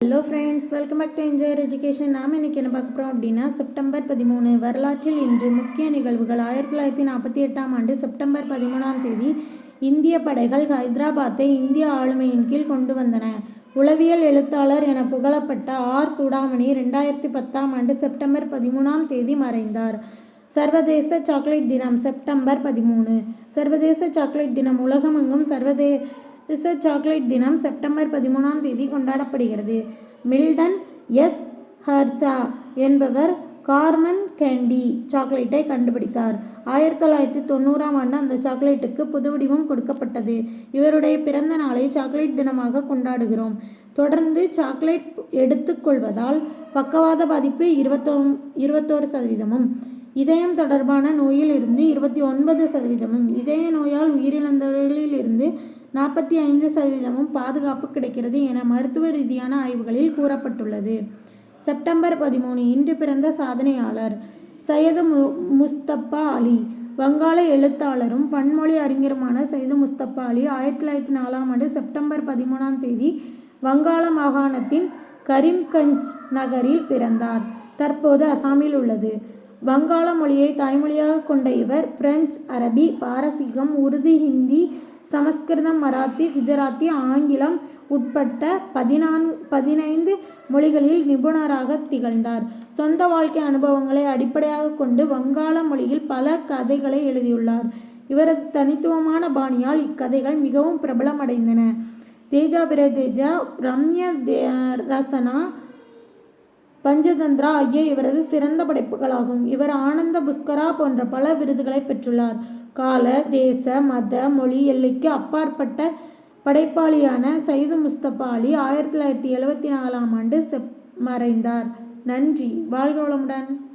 Hello friends welcome back to enjoyer education நாம் இன்றைக்கி என்ன பார்க்க போகிறோம் அப்படின்னா செப்டம்பர் பதிமூணு வரலாற்றில் இன்று முக்கிய நிகழ்வுகள் ஆயிரத்தி தொள்ளாயிரத்தி நாற்பத்தி எட்டாம் ஆண்டு செப்டம்பர் பதிமூணாம் தேதி இந்திய படைகள் ஹைதராபாத்தை இந்திய ஆளுமையின் கீழ் கொண்டு வந்தன. உளவியல் எழுத்தாளர் என புகழப்பட்ட ஆர் சூடாமணி ரெண்டாயிரத்தி பத்தாம் ஆண்டு செப்டம்பர் பதிமூணாம் தேதி மறைந்தார். சர்வதேச சாக்லேட் தினம் செப்டம்பர் பதிமூணு. சர்வதேச சாக்லேட் தினம் உலகமெங்கும் சர்வதே சர்வதேச சாக்லேட் தினம் செப்டம்பர் பதிமூணாம் தேதி கொண்டாடப்படுகிறது. Milton S. ஹர்சா என்பவர் கார்மன் கேண்டி சாக்லேட்டை கண்டுபிடித்தார். ஆயிரத்தி தொள்ளாயிரத்தி தொண்ணூறாம் ஆண்டு அந்த சாக்லேட்டுக்கு புதுவடிவம் கொடுக்கப்பட்டது. இவருடைய பிறந்த நாளை சாக்லேட் தினமாக கொண்டாடுகிறோம். தொடர்ந்து சாக்லேட் எடுத்துக்கொள்வதால் பக்கவாத பாதிப்பு இருபத்தோ இருபத்தோரு சதவீதமும் இதயம் தொடர்பான நோயில் இருந்து இருபத்தி ஒன்பது சதவீதமும் இதய நோயால் உயிரிழந்தவர்களில் இருந்து நாற்பத்தி ஐந்து சதவீதமும் பாதுகாப்பு கிடைக்கிறது என மருத்துவ ரீதியான ஆய்வுகளில் கூறப்பட்டுள்ளது. செப்டம்பர் பதிமூணு இன்று பிறந்த சாதனையாளர் சையது மு முஸ்தப்பா அலி. வங்காள எழுத்தாளரும் பன்மொழி அறிஞருமான சையது முஸ்தப்பா அலி ஆயிரத்தி தொள்ளாயிரத்தி நாலாம் ஆண்டு செப்டம்பர் பதிமூணாம் தேதி வங்காள மாகாணத்தின் கரீம்கஞ்ச் நகரில் பிறந்தார். தற்போது அசாமில் உள்ளது. வங்காள மொழியை தாய்மொழியாக கொண்ட இவர் பிரெஞ்சு அரபி பாரசீகம் உருது ஹிந்தி சமஸ்கிருதம் மராத்தி குஜராத்தி ஆங்கிலம் உட்பட்ட பதினான் பதினைந்து மொழிகளில் நிபுணராக திகழ்ந்தார். சொந்த வாழ்க்கை அனுபவங்களை அடிப்படையாக கொண்டு வங்காள மொழியில் பல கதைகளை எழுதியுள்ளார். இவரது தனித்துவமான பாணியால் இக்கதைகள் மிகவும் பிரபலமடைந்தன. தேஜா பிரதேஜா ரம்ய ரசனா பஞ்சதந்திரா ஆகிய இவரது சிறந்த படைப்புகளாகும். இவர் ஆனந்த புஷ்கரா போன்ற பல விருதுகளை பெற்றுள்ளார். கால தேச மத மொழி எல்லைக்கு அப்பாற்பட்ட படைப்பாளியான சைது முஸ்தபா அலி ஆயிரத்தி தொள்ளாயிரத்தி எழுபத்தி நாலாம் ஆண்டு செப் மறைந்தார். நன்றி. வாழ்க வளமுடன்.